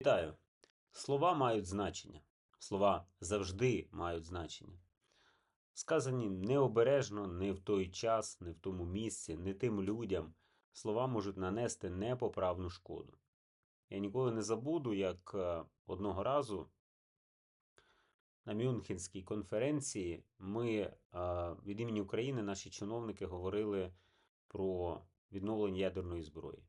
Вітаю. Слова мають значення. Слова завжди мають значення. Сказані необережно, не в той час, не в тому місці, не тим людям. Слова можуть нанести непоправну шкоду. Я ніколи не забуду, як е, одного разу на Мюнхенській конференції ми е, від імені України, наші чиновники, говорили про відновлення ядерної зброї.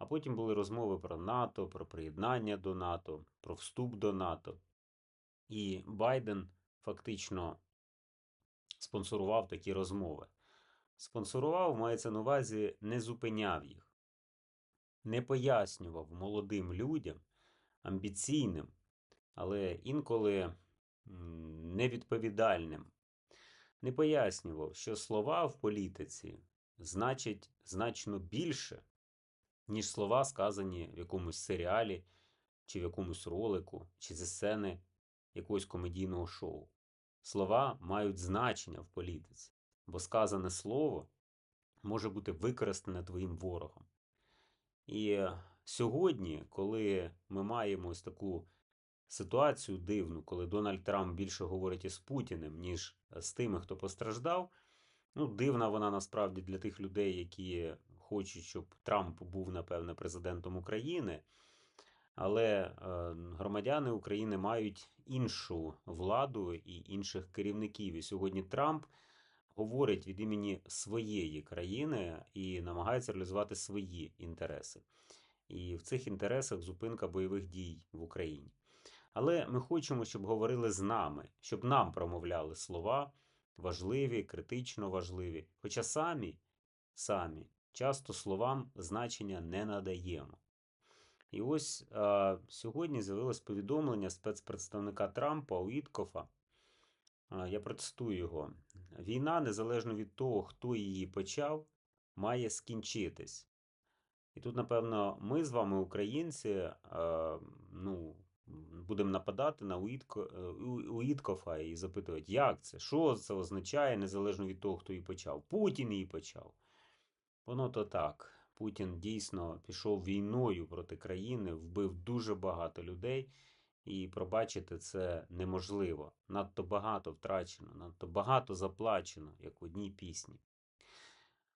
А потім були розмови про НАТО, про приєднання до НАТО, про вступ до НАТО. І Байден фактично спонсорував такі розмови. Спонсорував, мається на увазі, не зупиняв їх, не пояснював молодим людям, амбіційним, але інколи невідповідальним. Не пояснював, що слова в політиці значать значно більше, ніж слова, сказані в якомусь серіалі, чи в якомусь ролику, чи зі сцени якогось комедійного шоу. Слова мають значення в політиці, бо сказане слово може бути використане твоїм ворогом. І е, сьогодні, коли ми маємо ось таку ситуацію дивну, коли Дональд Трамп більше говорить із Путіним, ніж з тими, хто постраждав, ну, дивна вона насправді для тих людей, які хочуть, щоб Трамп був, напевне, президентом України. Але е, громадяни України мають іншу владу і інших керівників. І сьогодні Трамп говорить від імені своєї країни і намагається реалізувати свої інтереси. І в цих інтересах зупинка бойових дій в Україні. Але ми хочемо, щоб говорили з нами, щоб нам промовляли слова важливі, критично важливі. Хоча самі, самі часто словам значення не надаємо. І ось а, сьогодні з'явилось повідомлення спецпредставника Трампа Уіткофа. А, я процитую його. Війна, незалежно від того, хто її почав, має скінчитись. І тут, напевно, ми з вами, українці, а, ну, будемо нападати на Уітко, е, Уіткофа і запитувати, як це? Що це означає, незалежно від того, хто її почав? Путін її почав. Воно то так. Путін дійсно пішов війною проти країни, вбив дуже багато людей, і пробачити це неможливо. Надто багато втрачено, надто багато заплачено, як в одній пісні.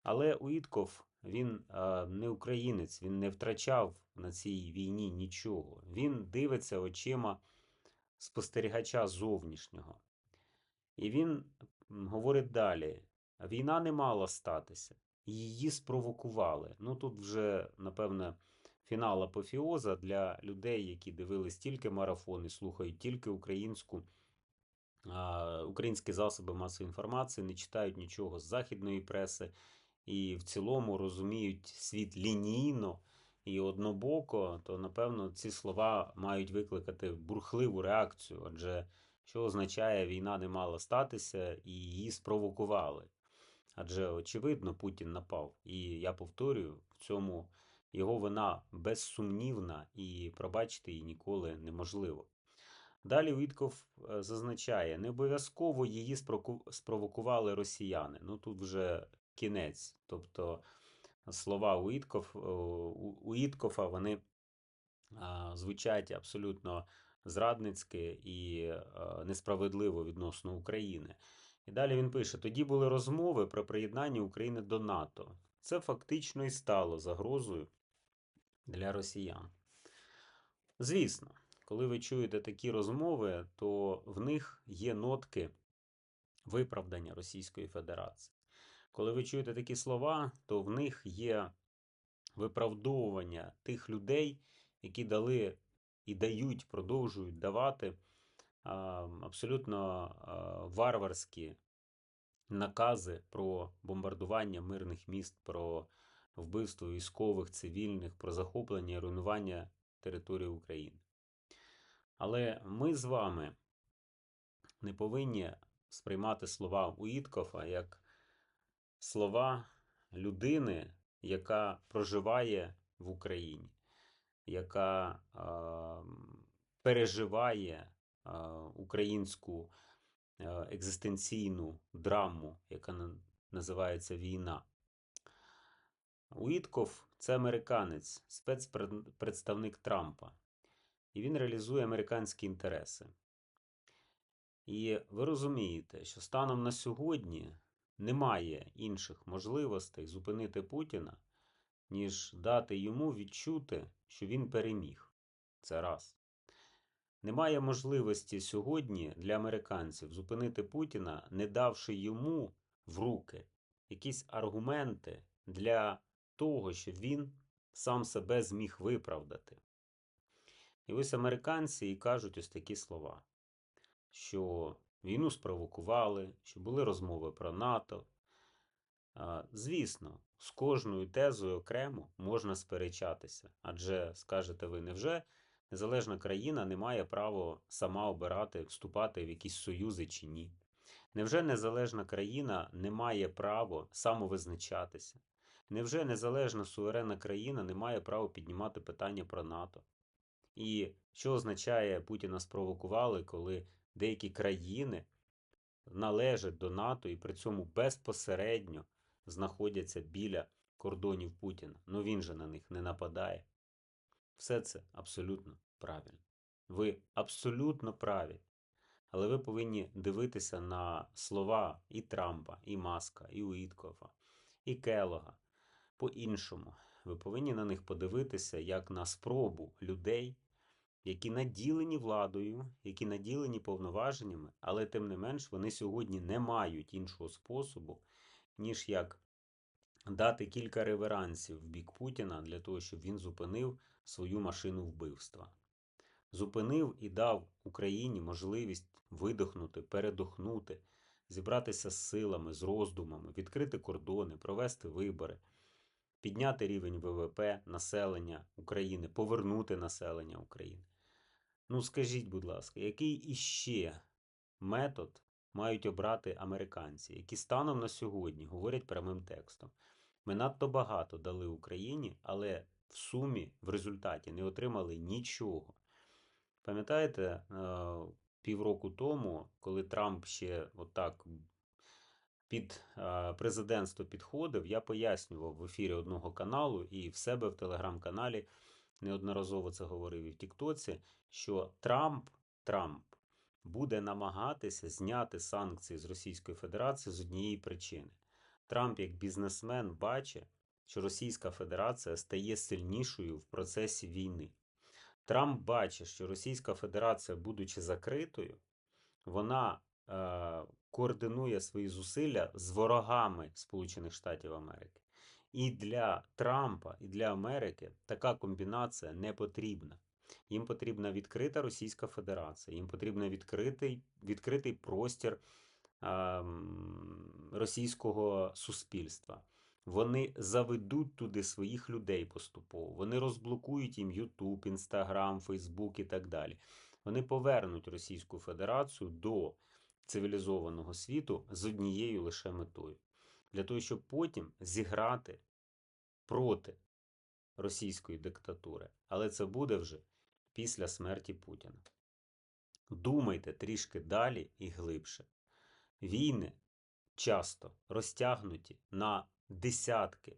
Але Уітков, він е, не українець, він не втрачав на цій війні нічого. Він дивиться очима спостерігача зовнішнього. І він говорить далі: війна не мала статися, її спровокували. Ну тут вже, напевне, фінал апофіоза для людей, які дивились тільки марафон і слухають тільки українську, українські засоби масової інформації, не читають нічого з західної преси і в цілому розуміють світ лінійно і однобоко, то напевно ці слова мають викликати бурхливу реакцію, адже що означає війна не мала статися і її спровокували. Адже очевидно, Путін напав. І я повторюю, в цьому його вина безсумнівна і пробачити її ніколи неможливо. Далі Вітков е, зазначає, не обов'язково її спровокували росіяни. Ну тут вже кінець. Тобто слова Уітков, у Уіткофа вони звучать абсолютно зрадницьки і е, несправедливо відносно України. І далі він пише: тоді були розмови про приєднання України до НАТО. Це фактично і стало загрозою для росіян. Звісно, коли ви чуєте такі розмови, то в них є нотки виправдання Російської Федерації. Коли ви чуєте такі слова, то в них є виправдовування тих людей, які дали і дають, продовжують давати абсолютно варварські накази про бомбардування мирних міст, про вбивство військових, цивільних, про захоплення і руйнування території України. Але ми з вами не повинні сприймати слова Уіткофа як слова людини, яка проживає в Україні, яка а, переживає українську екзистенційну драму, яка називається війна. Уітков це американець, спецпредставник Трампа. і він реалізує американські інтереси. І ви розумієте, що станом на сьогодні немає інших можливостей зупинити Путіна, ніж дати йому відчути, що він переміг. Це раз. Немає можливості сьогодні для американців зупинити Путіна, не давши йому в руки якісь аргументи для того, щоб він сам себе зміг виправдати. І ось американці і кажуть ось такі слова, що війну спровокували, що були розмови про НАТО. Звісно, з кожною тезою окремо можна сперечатися, адже скажете ви, невже незалежна країна не має права сама обирати, вступати в якісь союзи чи ні? Невже незалежна країна не має права самовизначатися? Невже незалежна суверенна країна не має права піднімати питання про НАТО? І що означає Путіна спровокували, коли деякі країни належать до НАТО і при цьому безпосередньо знаходяться біля кордонів Путіна? Ну він же на них не нападає. Все це абсолютно правильно. Ви абсолютно праві. Але ви повинні дивитися на слова і Трампа, і Маска, і Уіткофа, і Келога по-іншому. Ви повинні на них подивитися як на спробу людей, які наділені владою, які наділені повноваженнями, але тим не менш вони сьогодні не мають іншого способу, ніж як дати кілька реверансів в бік Путіна для того, щоб він зупинив свою машину вбивства. Зупинив і дав Україні можливість видохнути, передохнути, зібратися з силами, з роздумами, відкрити кордони, провести вибори, підняти рівень ВВП населення України, повернути населення України. Ну, скажіть, будь ласка, який іще метод мають обрати американці, які станом на сьогодні говорять прямим текстом? Ми надто багато дали Україні, але в сумі, в результаті не отримали нічого. Пам'ятаєте, е, півроку тому, коли Трамп ще отак під е, президентство підходив, я пояснював в ефірі одного каналу і в себе в телеграм-каналі неодноразово це говорив і в Тіктоці, що Трамп, Трамп буде намагатися зняти санкції з Російської Федерації з однієї причини. Трамп, як бізнесмен, бачить, що Російська Федерація стає сильнішою в процесі війни. Трамп бачить, що Російська Федерація, будучи закритою, вона е, координує свої зусилля з ворогами Сполучених Штатів Америки. І для Трампа, і для Америки така комбінація не потрібна. Їм потрібна відкрита Російська Федерація, їм потрібен відкритий, відкритий простір е, російського суспільства. Вони заведуть туди своїх людей поступово. Вони розблокують їм YouTube, Instagram, Facebook і так далі. Вони повернуть Російську Федерацію до цивілізованого світу з однією лише метою. Для того, щоб потім зіграти проти російської диктатури. Але це буде вже після смерті Путіна. Думайте трішки далі і глибше. Війни часто розтягнуті на десятки,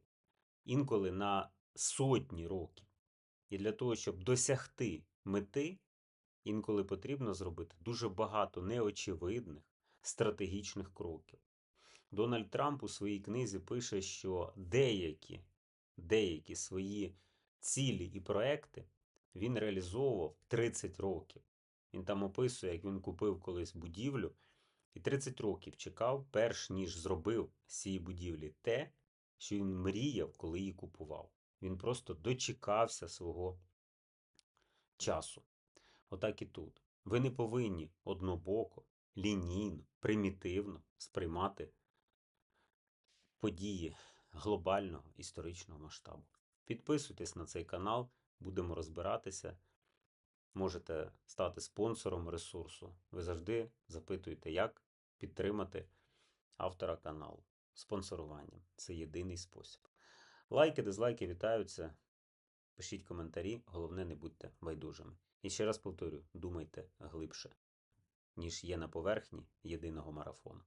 інколи на сотні років. І для того, щоб досягти мети, інколи потрібно зробити дуже багато неочевидних стратегічних кроків. Дональд Трамп у своїй книзі пише, що деякі, деякі свої цілі і проекти він реалізовував 30 років. Він там описує, як він купив колись будівлю і 30 років чекав, перш ніж зробив з цієї будівлі те, що він мріяв, коли її купував. Він просто дочекався свого часу. Отак і тут. Ви не повинні однобоко, лінійно, примітивно сприймати події глобального історичного масштабу. Підписуйтесь на цей канал, будемо розбиратися. Можете стати спонсором ресурсу. Ви завжди запитуєте, як підтримати автора каналу спонсоруванням. Це єдиний спосіб. Лайки, дизлайки вітаються. Пишіть коментарі, головне, не будьте байдужими. І ще раз повторю: думайте глибше, ніж є на поверхні єдиного марафону.